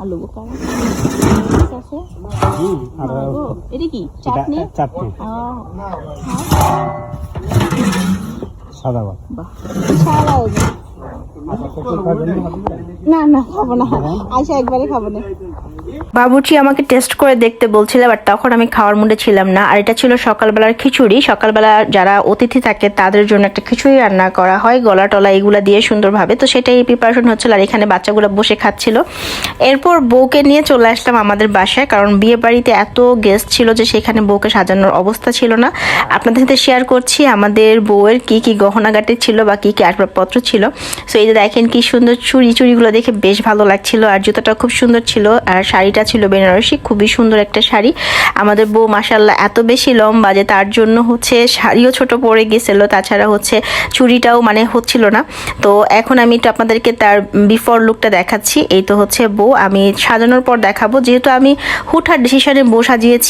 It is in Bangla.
আলু এটা কি চাটনি চাটনি সাদা। না না খাব না আইসা একবারে খাব না বাবুর্চি আমাকে টেস্ট করে দেখতে বলছিল বাট তখন আমি খাওয়ার মুডে ছিলাম না। আর এটা ছিল সকালবেলার খিচুড়ি। সকালবেলা যারা অতিথি থাকে, তাদের জন্য একটা খিচুড়ি রান্না করা হয়। গলা টলা এগুলো দিয়ে সুন্দরভাবে। তো সেটাই প্রিপারেশন হচ্ছিল, আর এখানে বাচ্চাগুলো বসে খাচ্ছিল। এরপর বউকে নিয়ে চলে আসলাম আমাদের বাসায়, কারণ বিয়ে বাড়িতে এত গেস্ট ছিল যে সেখানে বউকে সাজানোর অবস্থা ছিল না। আপনাদের সাথে শেয়ার করছি আমাদের বউয়ের কি কি গহনাগাটি ছিল বা কি কি আসবাবপত্র ছিল। সো এই যে দেখেন কি সুন্দর চুড়ি চুড়িগুলো দেখে বেশ ভালো লাগছিল, আর জুতাটা খুব সুন্দর ছিল, আর শাড়িটা ছিল বেনারসি, খুবই সুন্দর একটা শাড়ি। আমাদের বউ মাসাল্লাহ এত বেশি লম্বা যে তার জন্য হচ্ছে শাড়িও ছোট পরে গেছিল, তাছাড়া হচ্ছে চুড়িটাও মানে হচ্ছিল না। তো এখন আমি একটু আপনাদেরকে তার বিফোর লুকটা দেখাচ্ছি, এই তো হচ্ছে বউ। আমি সাজানোর পর দেখাবো। যেহেতু আমি হুটহাট ডিসিশনে বউ সাজিয়েছি